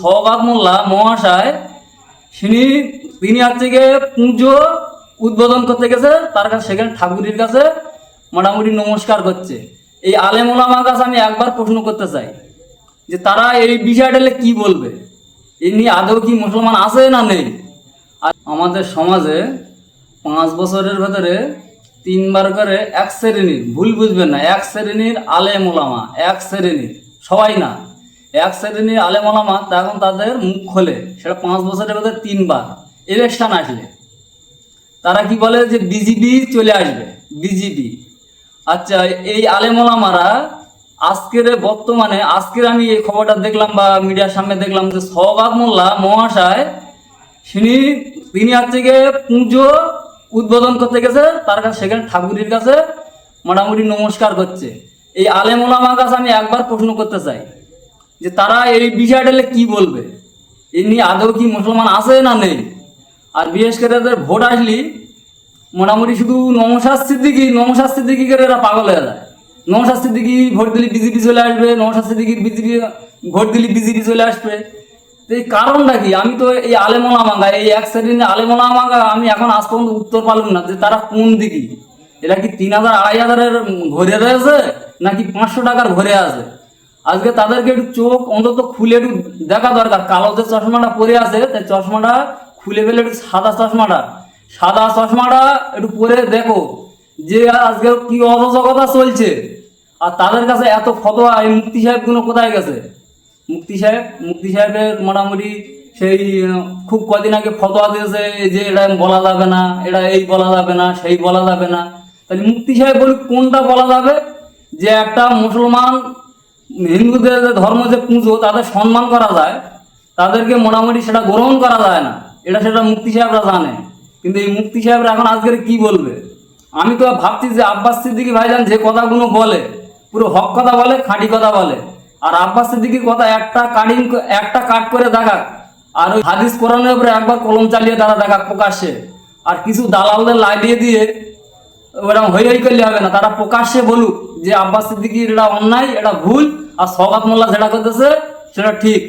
সওগাত মোল্লা মহাশয় তিনি তিনি হচ্ছে গিয়ে পুজো উদ্বোধন করতে গেছে, তার কাছে সেখানে ঠাকুরের কাছে মোটামুটি নমস্কার করছে। এই আলেম ওলামার কাছে আমি একবার প্রশ্ন করতে চাই, যে তারা এই বিষয়টালে কি বলবে? এই নিয়ে আদৌ কি মুসলমান আছে না নেই? আর আমাদের সমাজে পাঁচ বছরের ভেতরে তিনবার করে এক শ্রেণির, ভুল বুঝবেন না, এক শ্রেণির আলেম ওলামা, এক শ্রেণির, সবাই না। এক শ্রেণির ওলামা তখন তাদের মুখ খোলে। সেটা পাঁচ বছরের ভেতরে তিনবার। ইলেকশন আসলে। তারা কি বলে যে বিজিবি চলে আসবে। বিজিবি আচ্ছা এই আলেমোলামারা আজকের বর্তমানে, আজকের আমি এই খবরটা দেখলাম বা মিডিয়ার সামনে দেখলাম যে সওগাত মোল্লা মহাশয়, তিনি তিনি হচ্ছে গিয়ে পুজো উদ্বোধন করতে গেছে, তার কাছে সেখানে ঠাকুরের কাছে মোটামুটি নমস্কার করছে। এই আলেমোলামার কাছে আমি একবার প্রশ্ন করতে চাই। যে তারা এই বিষয়টালে কি বলবে? এই নিয়ে আদৌ কি মুসলমান আছে না নেই? আর বিশেষ করে এদের ভোট আসলি, মোটামুটি শুধু নমসার সিদ্দিকি নমসার সিদ্দিকি করে এরা পাগল হয়ে যায়। নমসার সিদ্দিকি ভোট দিলে বিজেপি চলে আসবে নমসার সিদ্দিকি বিজেপি ভোট দিলে বিজেপি চলে আসবে। তো এই কারণটা কি? আমি তো এই আলেমোলা মাঙ্গা, এই এক শ্রেণির আলেমোলা মাঙ্গা, আমি এখন আজ পর্যন্ত উত্তর পারলাম না যে তারা কোন দিকে। এরা কি তিন হাজার, আড়াই হাজারের ঘরে রয়েছে, নাকি পাঁচশো টাকার ঘরে আছে? আজকে তাদেরকে একটু চোখ অন্তত খুলে একটু দেখা দরকার। কালো যে চশমাটা পরে আছে তাই চশমাটা খুলে ফেলে একটু সাদা চশমাটা। সাদা চশমাটা একটু পরে দেখো যে আজকে কি অরাজকতা চলছে। আর তাদের কাছে এত ফতোয়া, এই মুক্তি সাহেবগুলো কোথায় গেছে? মুক্তি সাহেব মুক্তি সাহেবের মোটামুটি সেই, খুব কদিন আগে ফতোয়া দিয়েছে যে এটা বলা যাবে না, এটা এই বলা যাবে না, সেই বলা যাবে না। তাহলে মুক্তি সাহেব বলি কোনটা বলা যাবে? যে একটা মুসলমান হিন্দুদের যে ধর্ম যে পুজো, তাদের সম্মান করা যায়, তাদেরকে মোটামুটি সেটা গ্রহণ করা যায় না। এটা সেটা মুক্তি সাহেবরা জানে। কিন্তু এই মুক্তি সাহেবরা এখন আজকের কি বলবে? আমি তো ভাবছি যে আব্বাস সিদ্দিকি ভাইজান যে কথাগুলো বলে, পুরো হক কথা বলে, খাঁটি কথা বলে। আর আব্বাস সিদ্দিকির কথা একটা কাটিং, একটা কাট করে দেখাক। আর ওই হাদিস কোরআনের উপরে একবার কলম চালিয়ে তারা দেখাক প্রকাশ্যে। আর কিছু দালালদের লাগিয়ে দিয়ে ওরকম হই করলে হবে না, তারা প্রকাশ্যে বলুক। যে আব্বাস সিদ্দিকির এটা অন্যায় এটা ভুল আর সৌগাত মোল্লা যেটা করতেছে সেটা ঠিক।